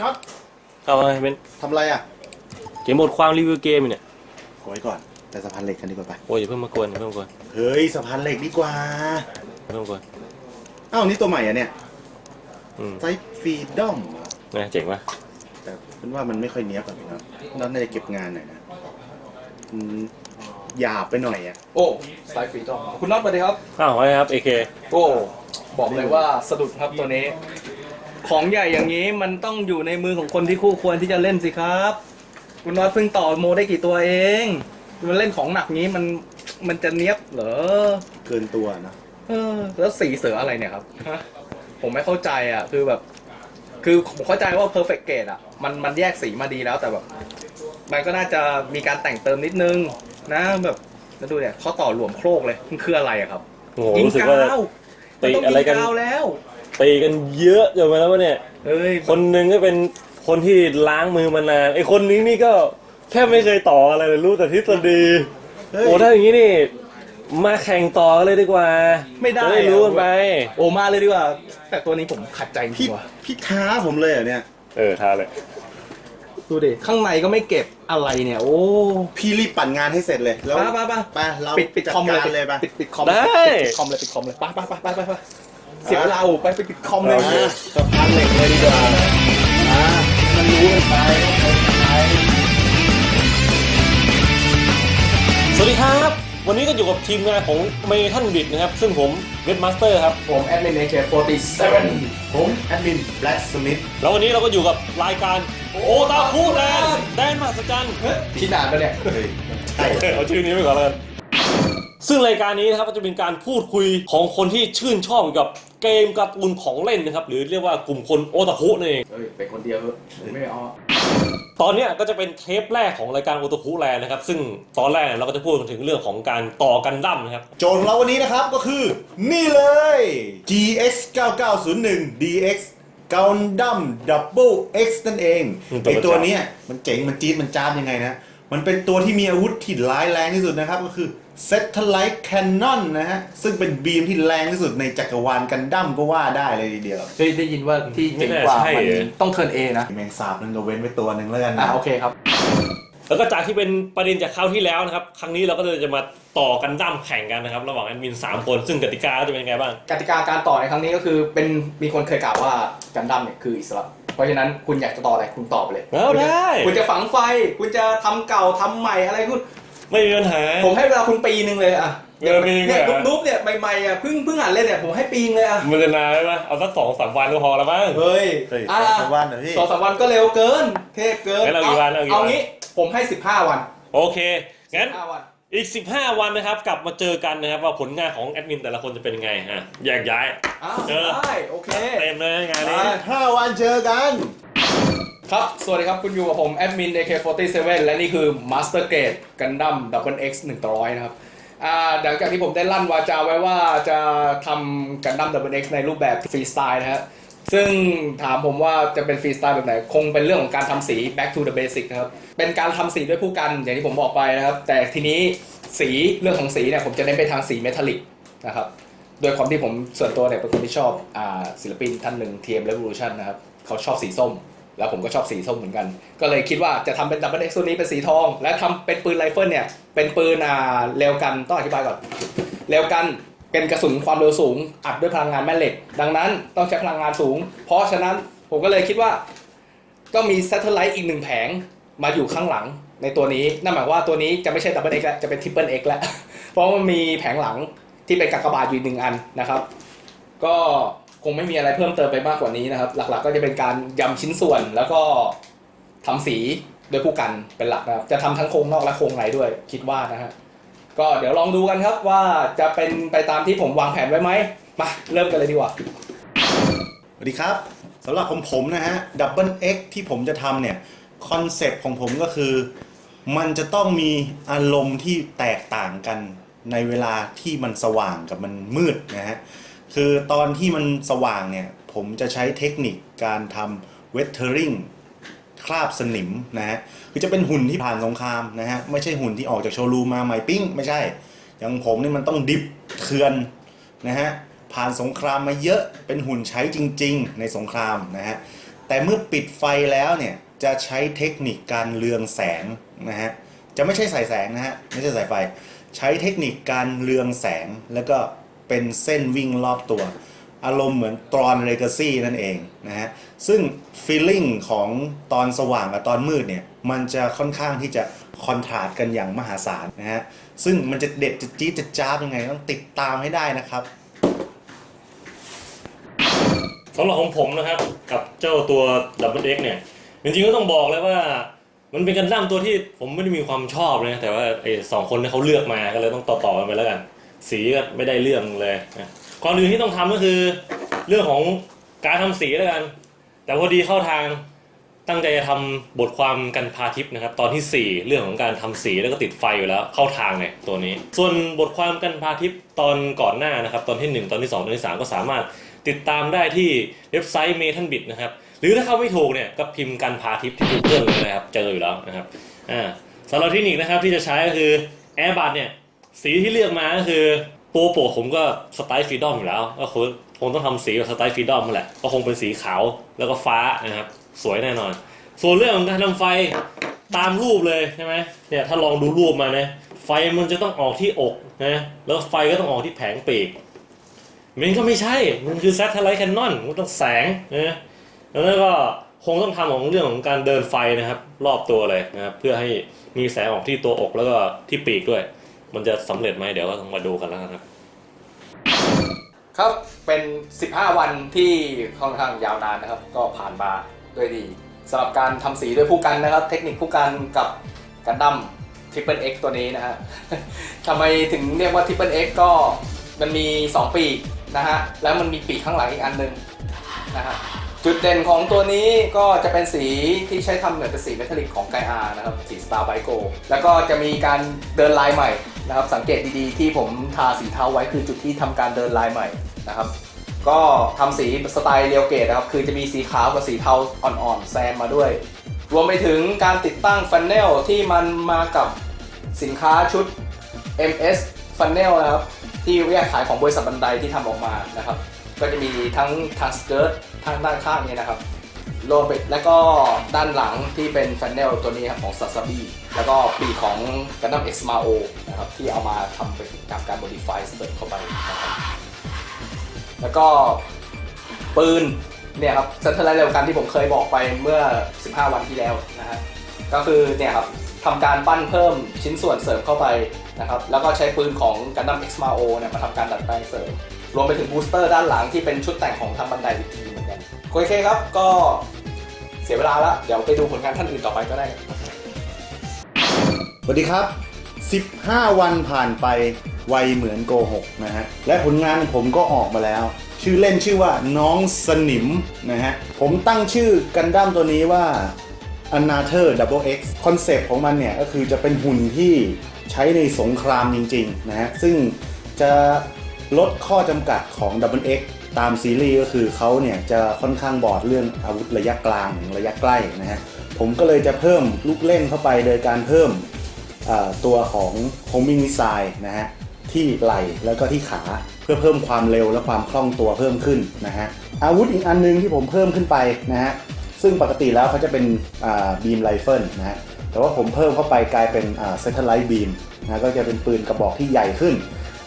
น็อตเอาไงเป็นทำอะไรอะเขียนบทความรีวิวเกมอยู่เนี่ยขอไว้ก่อนแต่สะพานเหล็กกันดีกว่าไปโอ้ยอย่าเพิ่งมากวนอย่าเพิ่งมากวนเฮ้ยสะพานเหล็กดีกว่าอย่าเพิ่งมากวนอ้าวนี่ตัวใหม่อะเนี่ยอืมไซฟีดอมนะเจ๋งปะแต่เป็นว่ามันไม่ค่อยเนี้ยบแบบนะน็อตน่าจะเก็บงานหน่อยนะอืมหยาบไปหน่อยอะโอ้สายฟรีดอมคุณน็อตสวัสดีครับอ้าวไว้ครับเอเคโอ้บอกเลยว่าสะดุดครับตัวนี้ ของใหญ่อย่างนี้มันต้องอยู่ในมือของคนที่คู่ควรที่จะเล่นสิครับ คุณน็อตเพิ่งต่อโมได้กี่ตัวเอง มันเล่นของหนักนี้มันมันจะเนี้ยบเหรอเกินตัวนะ เออ แล้วสีเสืออะไรเนี่ยครับฮะผมไม่เข้าใจอะ คือแบบ คือผมเข้าใจว่า perfect grade อะ มันมันแยกสีมาดีแล้วแต่แบบ มันก็น่าจะมีการแต่งเติมนิดนึง นะแบบแล้วดูเนี่ยเขาต่อหลวมโครกเลยมันคืออะไรอะครับโอ้โหรู้สึกว่ามันต้องตีอะไรกันยิงกาวแล้ว ตีกันเยอะจนมาแล้ววะเนี่ย เอ้ยคนหนึ่งก็เป็นคนที่ล้างมือมานานไอคนนี้นี่ก็แทบไม่เคยต่ออะไรเลยรู้แต่ทฤษฎีเฮ้ยโอ้ถ้าอย่างนี้นี่ มาแข่งต่อกันเลยดีกว่าไม่ได้จะได้รู้กันไป โอ้มาเลยดีกว่า แต่ตัวนี้ผมขัดใจจพี่ริงว่ะพี่ท้าผมเลยเหรอเนี่ย เออท้าเลยดูดิข้างในก็ไม่เก็บอะไรเนี่ย โอ้พี่รีบปั่นงานให้เสร็จเลยแล้วไปไปไปไปเราปิดปิดจัคอมเลยการเลยไปปิดปิดคอมได้ปิดคอมเลยปิดคอมเลยไปไปไปไปไปไป เสียเวลาไปไปปิดคอมเลยอะสะพานเหล็กเลยดีกว่าอะมันรู้กันไปไปสวัสดีครับ วันนี้ก็อยู่กับทีมงานของเมทันบิดนะครับ ซึ่งผมเวทมาสเตอร์ครับ ผมแอดมินเอเค47 ผมแอดมินแบล็กสมิธแล้ววันนี้เราก็อยู่กับรายการโอตาคุแลนด์แดนมหัศจรรย์ที่นานปะเนี่ย ใช่เอาชื่อนี้ไปก่อนแล้วกัน ซึ่งรายการนี้นะครับก็จะเป็นการพูดคุยของคนที่ชื่นชอบเกี่ยวกับเกมการ์ตูนของเล่นนะครับหรือเรียกว่ากลุ่มคนโอตาคุนั่นเอง เฮ้ยเป็นคนเดียวเถอะไม่เอาตอนเนี้ยก็จะเป็นเทปแรกของรายการโอตาคุแลนด์นะครับ ซึ่งตอนแรกเราก็จะพูดถึงเรื่องของการต่อกันดั้มนะครับ โจทย์ของเราวันนี้นะครับก็คือ นี่เลย GX 9901 DX Gundam Double X นั่นเองอืมตัวไอตัวประจำเนี้ยมันเจ๋งมันจี๊ดมันจ้าบยังไงนะ มันเป็นตัวที่มีอาวุธที่ร้ายแรงที่สุดนะครับ ก็คือ Satellite Cannon นะฮะ ซึ่งเป็นบีมที่แรงที่สุดในจักรวาลกันดั้มก็ว่าได้เลยทีเดียวเฮ้ยได้ยินว่าที่เจ๋งกว่าไม่น่าใช่มันเหรอ ต้องเทิร์นเอนะแมงสาบนั่นเราเว้นไว้ตัวหนึ่งแล้วกันอะนะโอเคครับ แล้วก็จากที่เป็นประเด็นจากคราวที่แล้วนะครับ ครั้งนี้เราก็เลยจะมาต่อกันดั้มแข่งกันนะครับ ระหว่างแอดมิน 3 คนซึ่งกติกาจะเป็นยังไงบ้าง กติกาการต่อในครั้งนี้ก็คือเป็นมีคนเคยกล่าวว่ากันดั้มเนี่ยคืออิสระ เพราะฉะนั้นคุณอยากจะต่ออะไรคุณตอบไปเลยเอาคุณจะได้ คุณจะฝังไฟคุณจะทำเก่าทำใหม่อะไรคุณ ไม่มีปัญหา ผมให้เวลาคุณปีหนึ่งเลยอะเออปีหนึ่งเนี่ยเหรอ นุ๊บๆเนี่ยใหม่ๆอะเพิ่งเพิ่งหัดเล่นเนี่ยผมให้ปีนึงเลยอะมันจะนานไหมเอาสักสองสามวันก็พอแล้วมั้ง เฮ้ยเฮ้ยอะสองวันเหรอพี่ สองสามวันก็เร็วเกิน เทพเกินงั้นเอากี่วันเอากี่วันเอางี้ผมให้สิบห้าวันโอเค งั้น ห้าวัน อีก 15 วันนะครับ กลับมาเจอกันนะครับ ว่าผลงานของแอดมินแต่ละคนจะเป็นยังไงฮะแยกย้าย อ้าวเออ ได้ โอเค เต็มเลยงานนี้อะห้าวันเจอกัน ครับ สวัสดีครับ คุณอยู่กับผมแอดมิน AK47 และนี่คือ Master Grade Gundam Double X 100 นะครับ อ่า หลังจากที่ผมได้ลั่นวาจาไว้ว่าจะทำ Gundam Double X ในรูปแบบฟรีสไตล์นะฮะ ซึ่งถามผมว่าจะเป็นฟรีสไตล์แบบไหน คงเป็นเรื่องของการทำสี back to the basic นะครับ เป็นการทำสีด้วยผู้กันอย่างที่ผมบอกไปนะครับ แต่ทีนี้สีเรื่องของสีเนี่ยผมจะเน้นไปทางสีเมทัลลิกนะครับ โดยความที่ผมส่วนตัวเนี่ยเป็นคนที่ชอบอ่าศิลปินท่านหนึ่ง TM Revolution นะครับ เขาชอบสีส้ม แล้วผมก็ชอบสีส้มเหมือนกัน ก็เลยคิดว่าจะทำเป็นดับเบิลเอ็กซ์ตัวนี้เป็นสีทอง และทำเป็นปืนไรเฟิลเนี่ยเป็นปืนอ่าเร็วกันต้องอธิบายก่อนเร็วกันเป็นกระสุนความเร็วสูง อัดด้วยพลังงานแม่เหล็ก ดังนั้นต้องใช้พลังงานสูง เพราะฉะนั้นผมก็เลยคิดว่าก็มี s ซ t เท l ไลท์อีกหนึ่งแผงมาอยู่ข้างหลังในตัวนี้นั่นหมายว่าตัวนี้จะไม่ใช่ดับเบิลเอ็กแล้วจะเป็นทริปเปิลเอ็กแล้วเพราะมันมีแผงหลังที่เป็นกากบาทอยู่หนึ่งอันนะครับ ก็ คงไม่มีอะไรเพิ่มเติมไปมากกว่านี้นะครับ หลักๆ ก็จะเป็นการยำชิ้นส่วนแล้วก็ทำสีโดยผู้กันเป็นหลักนะครับ จะทำทั้งโครงนอกและโครงในด้วยคิดว่านะฮะก็เดี๋ยวลองดูกันครับว่าจะเป็นไปตามที่ผมวางแผนไว้ไหมมาเริ่มกันเลยดีกว่าสวัสดีครับสำหรับของผมนะฮะ Double X ที่ผมจะทำเนี่ยคอนเซปต์ของผมก็คือ มันจะต้องมีอารมณ์ที่แตกต่างกันในเวลาที่มันสว่างกับมันมืดนะฮะ คือตอนที่มันสว่างเนี่ย ผมจะใช้เทคนิคการทำเวทเทอริงคราบสนิมนะฮะคือจะเป็นหุ่นที่ผ่านสงครามนะฮะไม่ใช่หุ่นที่ออกจากโชว์รูมมาใหม่ปิ้ง ไม่ใช่ อย่างผมนี่มันต้องดิบเถือนนะฮะผ่านสงครามมาเยอะเป็นหุ่นใช้จริง ๆ ในสงครามนะฮะแต่เมื่อปิดไฟแล้วเนี่ยจะใช้เทคนิคการเรืองแสงนะฮะจะไม่ใช่ใส่แสงนะฮะไม่ใช่ใส่ไฟ ใช้เทคนิคการเรืองแสงแล้วก็ เป็นเส้นวิ่งรอบตัว อารมณ์เหมือนตรอนเลกาซี่นั่นเองนะฮะซึ่งฟีลลิ่งของตอนสว่างกับตอนมืดเนี่ยมันจะค่อนข้างที่จะคอนทราสต์กันอย่างมหาศาลนะฮะซึ่งมันจะเด็ดจะจี๊ดจะจ้าบยังไงต้องติดตามให้ได้นะครับสำหรับของผมนะครับกับเจ้าตัว Double X เนี่ยจริงๆก็ต้องบอกเลยว่ามันเป็นกันดั้มตัวที่ผมไม่ได้มีความชอบเลยนะแต่ว่าไอ้สองคนที่เขาเลือกมาก็เลยต้องต่อๆกันไปแล้วกัน สีก็ไม่ได้เรื่องเลยนะก่อนอื่นที่ต้องทำก็คือเรื่องของการทำสีแล้วกัน แต่พอดีเข้าทางตั้งใจจะทำบทความกันพาทิปนะครับ ตอนที่ 4 เรื่องของการทำสีแล้วก็ติดไฟอยู่แล้ว เข้าทางเนี่ยตัวนี้ ส่วนบทความกันพาทิปตอนก่อนหน้านะครับ ตอนที่ 1 ตอนที่ 2 ตอนที่ 3 ก็สามารถติดตามได้ที่เว็บไซต์ m e t a n b i t นะครับ หรือถ้าเข้าไม่ถูกเนี่ยก็พิมพ์กันพาทิปที่ Google เลยนะครับ เจออยู่แล้วนะครับอ่าสำหรับเทคนิคนะครับที่จะใช้ก็คือ Airbud เนี่ย สีที่เลือกมาก็คือ ตัวโปรผมก็สไตล์ฟรีดอมอยู่แล้วก็คือคงต้องทำสีแบบสไตล์ฟรีดอมนั่นแหละก็คงเป็นสีขาวแล้วก็ฟ้านะครับ สวยแน่นอน ส่วนเรื่องของการทำไฟตามรูปเลยใช่ไหมเนี่ยถ้าลองดูรูปมานะไฟมันจะต้องออกที่อกนะแล้วไฟก็ต้องออกที่แผงปีกมันก็ไม่ใช่ มันคือ satellite cannon มันต้องแสงนะแล้วก็คงต้องทำของเรื่องของการเดินไฟนะครับ รอบตัวเลยนะครับเพื่อให้มีแสงออกที่ตัวอกแล้วก็ที่ปีกด้วย มันจะสำเร็จไหมเดี๋ยวก็ต้องมาดูกันแล้วกันครับ ครับเป็น 15 วันที่ค่อนข้างยาวนานนะครับ ก็ผ่านมาด้วยดีสำหรับการทำสีด้วยผู้กันนะครับ เทคนิคผู้กันกับกันดั้ม Triple X ตัวนี้นะฮะ ทำไมถึงเรียกว่า Triple X ก็มันมี 2 ปีกนะฮะ แล้วมันมีปีกข้างหลังอีกอันหนึงนะฮะ จุดเด่นของตัวนี้ก็จะเป็นสีที่ใช้ทำเหมือนเป็นสีเมทัลลิกของไกอานะครับสี Star by Go แล้วก็จะมีการเดินลายใหม่นะครับสังเกตดีๆที่ผมทาสีเทาไว้คือจุดที่ทำการเดินลายใหม่นะครับก็ทำสีสไตล์เรียวเกตนะครับคือจะมีสีขาวกับสีเทาอ่อนๆแซมมาด้วย รวมไปถึงการติดตั้งฟันเนลที่มันมากับสินค้าชุด MS Funnel นะครับที่แยกขายของบริษัทบันไดที่ทำออกมานะครับก็จะมีทั้งทางสเกิร์ต ทางด้านข้างนี่นะครับรวมไปแล้วก็ด้านหลังที่เป็นฟันเนลตัวนี้ครับของ s a s a b i แล้วก็ปีของ Gundam X Mao นะครับที่เอามาทำเป็นกับการ modify เสริมเข้าไปนะครับแล้วก็ปืนเนี่ยครับเซนเตอร์ไลท์เร็วกันที่ผมเคยบอกไปเมื่อ 15 วันที่แล้วนะฮะก็คือเนี่ยครับทำการปั้นเพิ่มชิ้นส่วนเสริมเข้าไปนะครับแล้วก็ใช้ปืนของ Gundam X Mao เนี่ยมาทำการดัดแปลงเสริม รวมไปถึงบูสเตอร์ด้านหลังที่เป็นชุดแต่งของทางบันไดอีกที โอเคครับก็เสียเวลาแล้วเดี๋ยวไปดูผลงานท่านอื่นต่อไปก็ได้สวัสดีครับ 15 วันผ่านไปไวเหมือนโกหกนะฮะ และผลงานผมก็ออกมาแล้ว ชื่อเล่นชื่อว่าน้องสนิมนะฮะ ผมตั้งชื่อกันดั้มตัวนี้ว่า a n a t h e r Double X คอนเซปต์ของมันเนี่ย ก็คือจะเป็นหุ่นที่ใช้ในสงครามจริง ๆ นะฮะ ซึ่งจะลดข้อจำกัดของ Double X ตามซีรีส์ก็คือเขาเนี่ยจะค่อนข้างบอดเรื่องอาวุธระยะกลางถึงระยะใกล้นะฮะผมก็เลยจะเพิ่มลูกเล่นเข้าไปโดยการเพิ่มตัวของ homing missile นะฮะที่ไหล่แล้วก็ที่ขาเพื่อเพิ่มความเร็วและความคล่องตัวเพิ่มขึ้นนะฮะอาวุธอีกอันนึงที่ผมเพิ่มขึ้นไปนะฮะซึ่งปกติแล้วเขาจะเป็นบีมไรเฟิลนะฮะแต่ว่าผมเพิ่มเข้าไปกลายเป็นเซ t เท l ไลท์บีมนะก็จะเป็นปืนกระบอกที่ใหญ่ขึ้น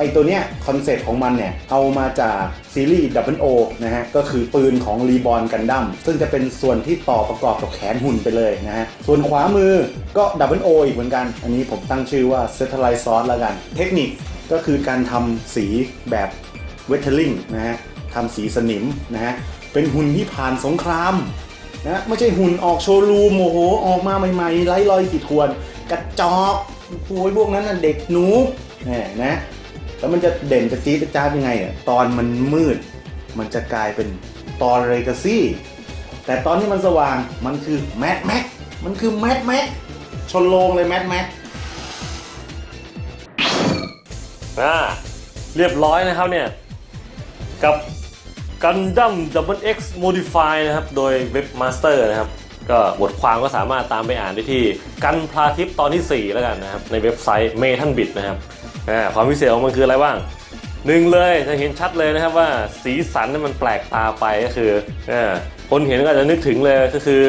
ไอตัวเนี้ยคอนเซ็ปต์ของมันเนี่ยเอามาจากซีรีส์ W O นะฮะก็คือปืนของรีบอ n กันดั้มซึ่งจะเป็นส่วนที่ต่อประกอบกับแขนหุ่นไปเลยนะฮะส่วนขวามือก็ W O อีกเหมือนกัน อันนี้ผมตั้งชื่อว่า Satellite Sauce แล้วกัน เทคนิคก็คือการทำสีแบบเวทเทอร์ลิงนะฮะทำสีสนิมนะฮะเป็นหุ่นที่ผ่านสงครามนะไม่ใช่หุ่นออกโชว์รูมโอ้โหออกมาใหม่ๆไร้รอยขีดข่วนกระจอกโอ้ยพวกนั้นน่ะเด็กหนูแหมนะ แล้วมันจะเด่นจะจี๊ดจะจ้ายังไงอะตอนมันมืด มันจะกลายเป็นตอนเรกาซี่แต่ตอนที่มันสว่างมันคือแมดแม็กมันคือแมดแม็กชนโลงเลยแมดแม็กอ่าเรียบร้อยนะครับเนี่ย กับ Gundam Double X Modify นะครับ โดย Webmaster นะครับ ก็บทความก็สามารถตามไปอ่านได้ที่กันพลาทิปตอนที่ 4 แล้วกันนะครับ ในเว็บไซต์ m e t a n b i t นะครับความพิเศษของมันคืออะไรบ้างหนึ่งเลยจะเห็นชัดเลยนะครับว่าสีสันนั้นมันแปลกตาไปก็คือคนเห็นก็จะนึกถึงเลยก็คือ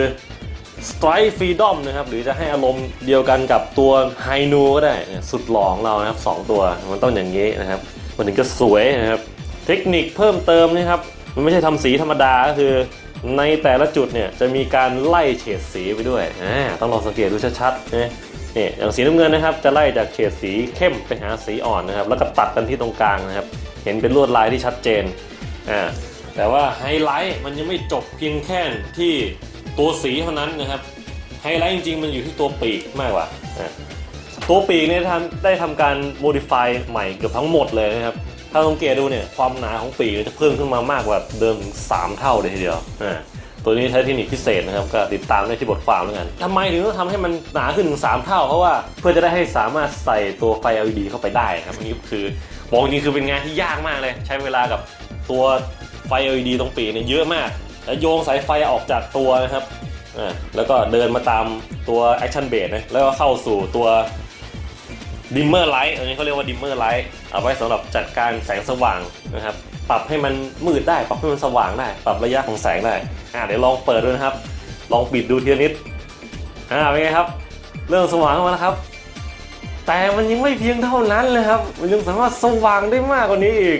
Strike Freedom นะครับ หรือจะให้อารมณ์เดียวกันกับตัวไฮนูก็ได้สุดหลองเรานะครับสองตัวมันต้องอย่างนี้นะครับ มันถึงจะสวยนะครับ เทคนิคเพิ่มเติมนะครับ มันไม่ใช่ทำสีธรรมดาก็คือ ในแต่ละจุดเนี่ยจะมีการไล่เฉดสีไปด้วยต้องลองสังเกตดูชัดๆนะนี่อย่างสีน้ำเงินนะครับจะไล่จากเฉดสีเข้มไปหาสีอ่อนนะครับแล้วก็ตัดกันที่ตรงกลางนะครับ เห็นเป็นลวดลายที่ชัดเจนอ่าแต่ว่าไฮไลท์มันยังไม่จบเพียงแค่ที่ตัวสีเท่านั้นนะครับไฮไลท์จริงๆ มันอยู่ที่ตัวปีกมากกว่าอะตัวปีกเนี่ยได้ทำการ modify ใหม่เกือบทั้งหมดเลยนะครับ ถ้าสังเกตดูเนี่ยความหนาของปีกจะเพิ่มขึ้นมามากกว่าเดิมถึง3เท่าเลยทีเดียวอะตัวนี้ใช้เทคนิคพิเศษนะครับ ก็ติดตามได้ที่บทความแล้วกันทำไมถึงต้องทำให้มันหนาขึ้นถึง 3 เท่า เพราะว่าเพื่อจะได้ให้สามารถใส่ตัวไฟ LED เข้าไปได้ครับอันนี้คือบอกจริงคือเป็นงานที่ยากมากเลย ใช้เวลากับตัวไฟ LED ตรงปีเนี่ยเยอะมาก แล้วโยงสายไฟออกจากตัวนะครับอ่าแล้วก็เดินมาตามตัว Action b a s e นะแล้วก็เข้าสู่ตัว Dimmer Light อันนี้เขาเรียกว่า Dimmer Light เอาไว้สำหรับจัดการแสงสว่างนะครับ ปรับให้มันมืดได้ ปรับให้มันสว่างได้ ปรับระยะของแสงได้อ่าเดี๋ยวลองเปิดดูนะครับ ลองปิดดูทีนิดอ่าเป็นไงครับ เริ่มสว่างมาแล้วครับ แต่มันยังไม่เพียงเท่านั้นเลยครับ มันยังสามารถสว่างได้มากกว่านี้อีก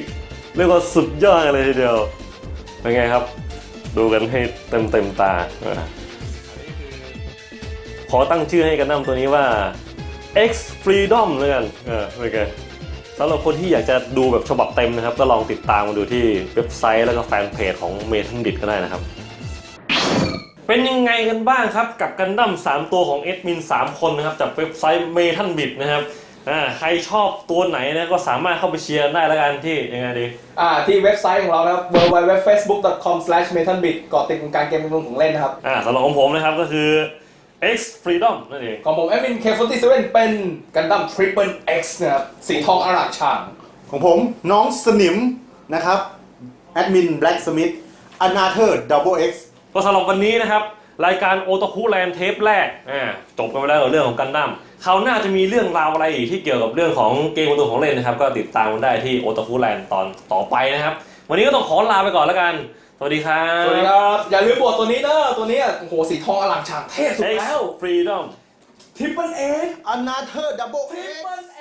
เรียกว่าสุดยอดเลยทีเดียว เป็นไงครับ ดูกันให้เต็มเต็มตา ขอตั้งชื่อให้กันดั้มตัวนี้ว่า X Freedom แล้วกันเออเป็นไงสำหรับคนที่อยากจะดูแบบฉบับเต็มนะครับ ก็ลองติดตามมาดูที่เว็บไซต์แล้วก็แฟนเพจของเมทัลดิ t ก็ได้นะครับ เป็นยังไงกันบ้างครับ กับกันดั้ม3 ตัวของเอดมิน 3 คนนะครับ จากเว็บไซต์เมทัลบิ t นะครับอ่าใครชอบตัวไหนนะก็สามารถเข้าไปเชียร์ได้แล้วกันที่ยังไงดี อ่าที่เว็บไซต์ของเรานะครับ www.facebook.com/metalbit เกาะติดวงการเกมของเล่นนะครับ อ่าสำหรับของผมนะครับก็คือ X Freedom นั่นเอง ของผมแอดมิน K47 เป็นกันดั้ม Triple X นะครับ สีทองอร่ามฉ่าง ของผมน้องสนิมนะครับแอดมิน Black Smith a n a t h e r Double X ก็สำหรับวันนี้นะครับ รายการโอต k คุแลนเทปแรกอ่าจบกันไปแล้วกับเรื่องของกันดั้มคราวหน้าจะมีเรื่องราวอะไรอีกที่เกี่ยวกับเรื่องของเกมการ์ตูนของเล่นนะครับ ก็ติดตามกันได้ที่โอต k คุแลนตอนต่อไปนะครับ วันนี้ก็ต้องขอลาไปก่อนแล้วกันส วัสดีครับสวัสดีครับ อย่าลืมบทตัวนี้เนอะตัวนี้อะโอ้โหสีทองอร่ามฉ่างเท่สุด X แล้ว Freedom Triple X a n a t h e r Double X Triple X